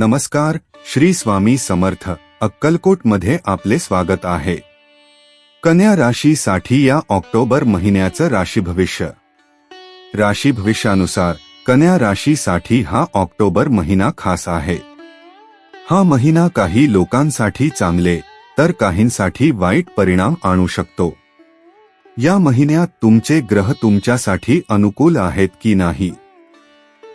नमस्कार श्री स्वामी समर्थ अक्कलकोटमध्ये आपले स्वागत आहे. कन्या राशीसाठी या ऑक्टोबर महिन्याचं राशी भविष्य. राशी भविष्यानुसार कन्या राशीसाठी हा ऑक्टोबर महिना खास आहे. हा महिना काही लोकांसाठी चांगले तर काहींसाठी वाईट परिणाम आणू शकतो. या महिन्यात तुमचे ग्रह तुमच्यासाठी अनुकूल आहेत की नाही?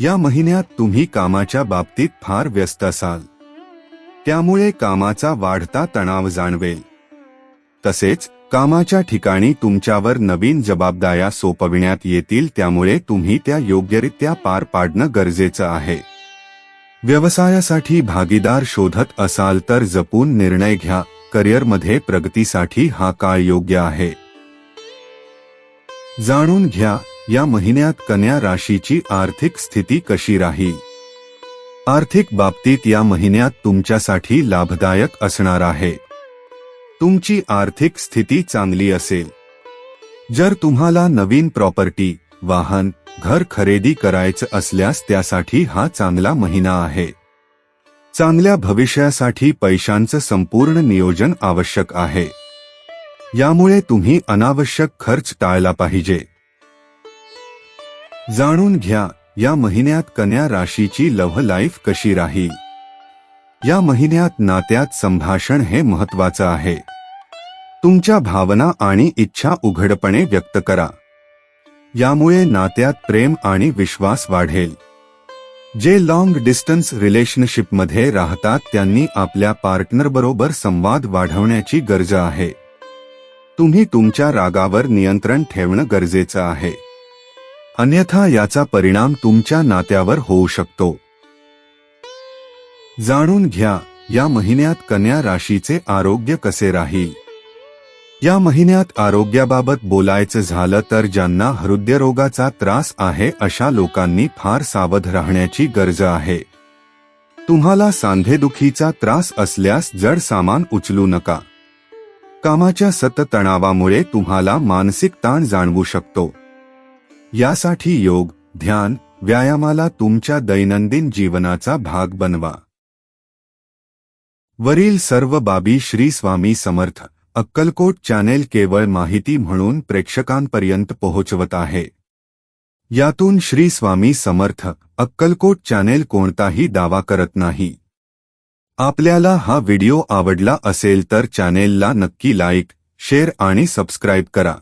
या महिन्यात तुम्ही कामाच्या बाबतीत फार व्यस्त असाल. त्यामुळे कामाचा वाढता तणाव जाणवेल. तसेच कामाच्या ठिकाणी तुमच्यावर नवीन जबाबदाऱ्या सोपविण्यात येतील त्यामुळे तुम्ही त्या योग्यरित्या पार पाडणं गरजेचं आहे. व्यवसायासाठी भागीदार शोधत असाल तर जपून निर्णय घ्या करिअरमध्ये प्रगतीसाठी हा काळ योग्य आहे. जाणून घ्या या महिन्यात कन्या राशीची आर्थिक स्थिती कशी राहील? आर्थिक बाबतीत या महिन्यात तुमच्यासाठी लाभदायक असणार आहे. तुमची आर्थिक स्थिती चांगली असेल. जर तुम्हाला नवीन प्रॉपर्टी वाहन घर खरेदी करायचं असल्यास त्यासाठी हा चांगला महिना आहे. चांगल्या भविष्यासाठी पैशांचं संपूर्ण नियोजन आवश्यक आहे. यामुळे तुम्ही अनावश्यक खर्च टाळला पाहिजे. जाणून घ्या या महिन्यात कन्या राशीची लव्ह लाईफ कशी राहील? या महिन्यात नात्यात संभाषण हे महत्वाचं आहे. तुमच्या भावना आणि इच्छा उघडपणे व्यक्त करा. यामुळे नात्यात प्रेम आणि विश्वास वाढेल. जे लॉंग डिस्टन्स रिलेशनशिपमध्ये राहतात त्यांनी आपल्या पार्टनरबरोबर संवाद वाढवण्याची गरज आहे. तुम्ही तुमच्या रागावर नियंत्रण ठेवणं गरजेचं आहे. अन्यथा याचा परिणाम तुमच्या नात्यावर होऊ शकतो. जाणून घ्या या महिन्यात कन्या राशीचे आरोग्य कसे राहील? या महिन्यात आरोग्याबाबत बोलायचं झालं तर ज्यांना हृदयरोगाचा त्रास आहे अशा लोकांनी फार सावध राहण्याची गरज आहे. तुम्हाला सांधेदुखीचा त्रास असल्यास जड सामान उचलू नका. कामाच्या सततणावामुळे तुम्हाला मानसिक ताण जाणवू शकतो. यासाठी योग ध्यान व्यायामाला तुमच्या दैनंदिन जीवनाचा भाग बनवा. वरील सर्व बाबी श्री स्वामी समर्थ अक्कलकोट चॅनेल केवळ माहिती म्हणून प्रेक्षकांपर्यंत पोहोचवत आहे. यातून श्री स्वामी समर्थ अक्कलकोट चॅनेल कोणताही दावा करत नाही. आपल्याला हा व्हिडिओ आवडला असेल तर चॅनेलला नक्की लाईक शेअर आणि सबस्क्राईब करा.